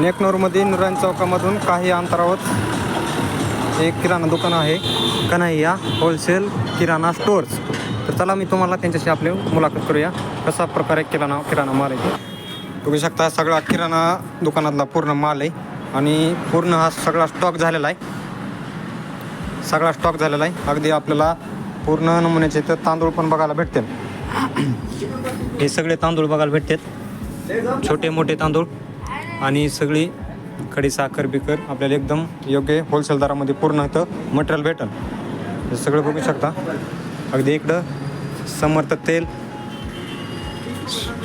नेकनूरमध्ये नुरान चौकामधून काही अंतरावर एक किराणा दुकान आहे. कन्हैया होलसेल किराणा स्टोअर्स. तर चला मी तुम्हाला त्यांच्याशी आपली मुलाखत करूया. कसा प्रकारे किराणा किराणा माल आहे. बघू शकता सगळा किराणा दुकानातला पूर्ण माल आहे. आणि पूर्ण हा सगळा स्टॉक झालेला आहे. सगळा स्टॉक झालेला आहे. अगदी आपल्याला पूर्ण नमुन्याचे तर तांदूळ पण बघायला भेटतील. हे सगळे तांदूळ बघायला भेटतात. छोटे मोठे तांदूळ. आणि सगळी खडी साखर बिकर आपल्याला एकदम योग्य होलसेल दरामध्ये पूर्ण इथं मटेरियल भेटेल. हे सगळं बघू शकता. अगदी इकडं समर्थ तेल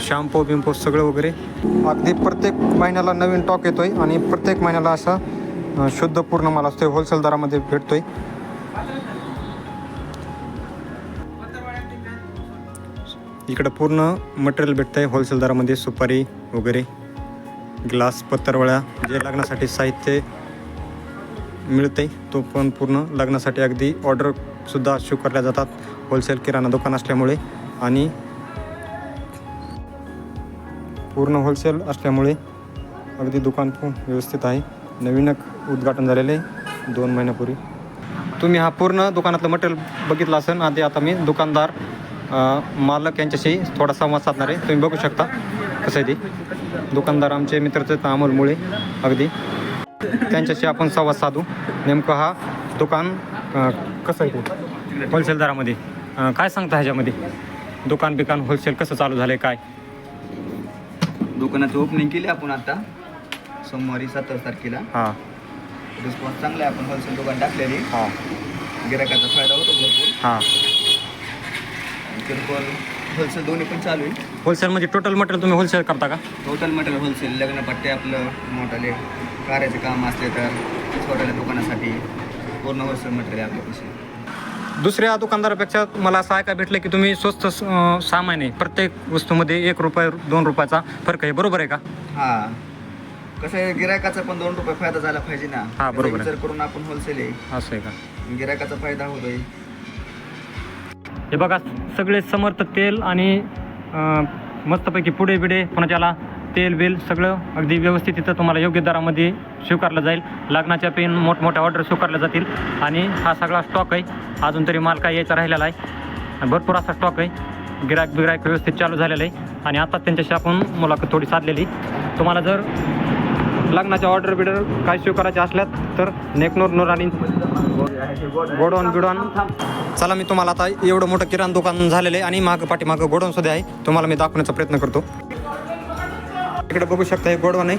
शॅम्पू बिम्पू सगळं वगैरे. अगदी प्रत्येक महिन्याला नवीन टॉक येतोय आणि प्रत्येक महिन्याला असा शुद्ध पूर्ण माल असतोय होलसेल दरामध्ये भेटतोय. इकडं पूर्ण मटेरियल भेटतं आहे होलसेल दरामध्ये सुपारी वगैरे. ग्लास पत्तरवळ्या जे लग्नासाठी साहित्य मिळते तो पण पूर्ण लग्नासाठी अगदी ऑर्डरसुद्धा स्वीकारल्या जातात. होलसेल किराणा दुकान असल्यामुळे आणि पूर्ण होलसेल असल्यामुळे अगदी दुकान पण व्यवस्थित आहे. नवीनच उद्घाटन झालेलं आहे दोन महिन्यापूर्वी. तुम्ही हा पूर्ण दुकानातलं मटेरियल बघितलं असेल आधी आता मी दुकानदार मालक यांच्याशी थोडा संवाद साधणार आहे. तुम्ही बघू शकता कसं आहे ते. दुकानदार आमचे मित्रच आहेत अमोल मुळे अगदी. त्यांच्याशी आपण संवाद साधू. नेमकं हा दुकान कसं आहे ते? होलसेल दरामध्ये. अ, काय सांगता ह्याच्यामध्ये? दुकान बिकान होलसेल कसं चालू झालं आहे काय? दुकानाचं ओपनिंग केली आपण आता. सोमवारी सत्तावीस तारखेला. हां. रिस्पॉन्स चांगला आहे आपण होलसेल दुकान टाकलेली. हां. गिरायकाचा फायदा होतो भरपूर. हां. किरकोळ होलसेल दोन्ही पण चालू आहे होलसेल म्हणजे टोटल मटेरियल तुम्ही होलसेल करता का? टोटल मटेरियल होलसेल लग्नपट्टे आपलं मोठाले कार्याचे काम असले तर छोट्याल्या दुकानासाठी पूर्ण होलसेल मटेरियल आपल्यापाशी. दुसऱ्या दुकानदारापेक्षा मला असं ऐकाय भेटलं की तुम्ही स्वस्त सामान आहे. प्रत्येक वस्तूमध्ये एक रुपये दोन रुपयाचा फरक आहे. बरोबर आहे का? हां. कसं आहे गिरायकाचा पण दोन रुपये फायदा झाला पाहिजे ना. हा, बरोबर आहे. विचार करून आपण होलसेल आहे. असं आहे का? गिरायकाचा फायदा होतोय. हे बघा सगळे समर्थ तेल आणि मस्तपैकी पुढे बिडे कोणाच्याला त्याला तेल बिल सगळं अगदी व्यवस्थित तिथं तुम्हाला योग्य दरामध्ये स्वीकारलं जाईल. लग्नाच्या पेन मोठमोठ्या ऑर्डर स्वीकारल्या जातील. आणि हा सगळा स्टॉक आहे. अजून तरी माल काय यायचा राहिलेला आहे. भरपूर असा स्टॉक आहे. गिरायक बिरायक व्यवस्थित चालू झालेलं आहे. आणि आता त्यांच्याशी आपण मुलाखत थोडी साधलेली. तुम्हाला जर लग्नाच्या ऑर्डर बिडर काय स्वीकारायचे असल्यात तर नेकनूर नूर आणि गोडौन बिडौन चला मी तुम्हाला आता एवढं मोठं किराणा दुकान झालेलं आहे आणि मागं पाठीमागं गोडौन सुद्धा आहे. तुम्हाला मी दाखवण्याचा प्रयत्न करतो. इकडे बघू शकता हे गोडाऊन आहे.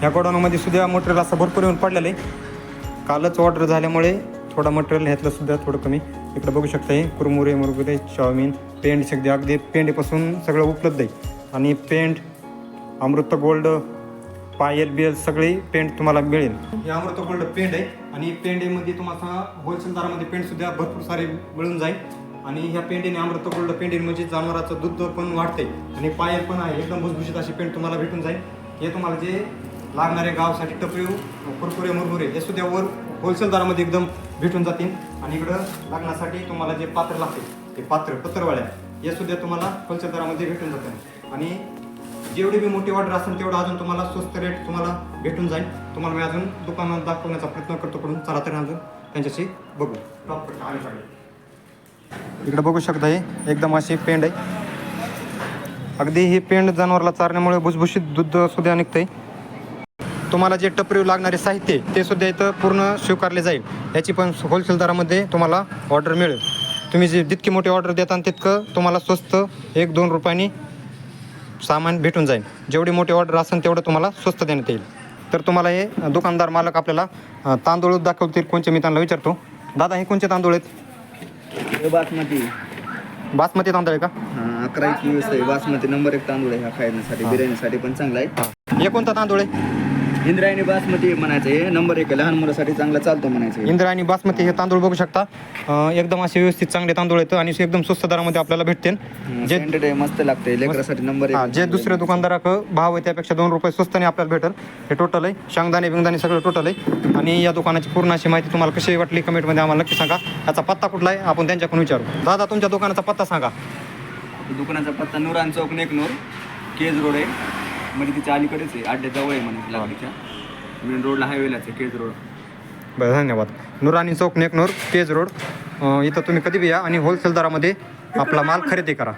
ह्या गोडाऊनमध्ये सुद्धा मटेरियल असं भरपूर येऊन पडलेलं आहे. कालच ऑर्डर झाल्यामुळे थोडं मटेरियल ह्यातलं सुद्धा थोडं कमी. इकडे बघू शकता हे कुरमुरे मुरगुरे चाऊमिन पेंट सगळे अगदी पेंडीपासून सगळं उपलब्ध आहे. आणि पेंट अमृत गोल्ड पायल बियल सगळी पेंट तुम्हाला मिळेल. हे अमृत गोल्ड पेंट आहे आणि पेंडेमध्ये तुम्हाला होलसेल दरामध्ये पेंट सुद्धा भरपूर सारे मिळून जाईल. आणि ह्या पेंडीने अमृत गोल्ड पेंडीने म्हणजे जनावराचं दूध पण वाढते आणि पायल पण आहे. एकदम भुसभुशीत अशी पेंट तुम्हाला भेटून जाईल. हे तुम्हाला जे लागणारे गावसाठी टपरी कुरकुरे मुरमुरे हे सुद्धा वर होलसेल दरामध्ये एकदम भेटून जातील. आणि इकडं लागण्यासाठी तुम्हाला जे पात्र लागते ते पात्र पत्रवाळ्या हे सुद्धा तुम्हाला होलसेल दरामध्ये भेटून जातील. आणि जेवढी बी मोठी ऑर्डर असेल तेवढं अजून तुम्हाला स्वस्त रेट तुम्हाला भेटून जाईल. तुम्हाला मी अजून दुकानात दाखवण्याचा प्रयत्न करतो पण चला तर अजून त्यांच्याशी बघू. टॉप इकडे बघू शकता हे एकदम अशी पेंड आहे. अगदी ही पेंड जनावरला चारण्यामुळे भुसभुशीत दूध सुद्धा निघतंय. तुम्हाला जे टपरीव लागणारे साहित्य ते सुद्धा इथं पूर्ण स्वीकारले जाईल. याची पण होलसेल दरामध्ये तुम्हाला ऑर्डर मिळेल. तुम्ही जे जितकी मोठी ऑर्डर देता तितकं तुम्हाला स्वस्त एक दोन रुपयांनी सामान भेटून जाईल. जेवढी मोठी ऑर्डर असेल तेवढं तुम्हाला स्वस्त देण्यात येईल. तर तुम्हाला हे दुकानदार मालक आपल्याला तांदूळ दाखवतील कोणते मी त्यांना विचारतो. दादा हे कोणते तांदूळ आहेत? बासमती. बासमती तांदूळ आहे का? अकरा एकवीस आहे. बासमती नंबर एक तांदूळ आहे हा खाण्यासाठी बिर्याणीसाठी पण चांगला आहे. हे कोणता तांदूळ आहे? इंद्रायणी बासमती म्हणायचं हे नंबर एक आहे लहान मुलासाठी चांगला चालतो म्हणायचं. इंद्र आणि बासमती हे तांदूळ बघू शकता. अं, एकदम असे व्यवस्थित चांगले तांदूळ आहेत आणि एकदम स्वस्त दरामध्ये आपल्याला भेटतील. जे आहे मस्त लागते लेकरासाठी नंबर हा एक जे दुसऱ्या दुकानदाराक भाव आहे त्यापेक्षा दोन रुपये स्वस्ताने आपल्याला भेटेल. हे टोटल आहे. शेंगदाणे बिंगदाणे सगळं टोटल आहे. आणि या दुकानाची पूर्ण अशी माहिती तुम्हाला कशी वाटली कमेंटमध्ये आम्हाला नक्की सांगा. याचा पत्ता कुठला आहे? आपण त्यांच्याकडून विचारू. दादा तुमच्या दुकानाचा पत्ता सांगा. दुकानाचा पत्ता नूरान चौक नेकनूर केज रोड आहे. म्हणजे तिच्या अलीकडेच आहे अड्ड्याजवळ आहे म्हणजे लाकडीच्या मेन रोडला हायवेलाच आहे केज रोड. बरं धन्यवाद. नुरानी चौक नेकनूर केज रोड. इथं तुम्ही कधी बी या आणि होलसेल दरामध्ये आपला माल खरेदी करा.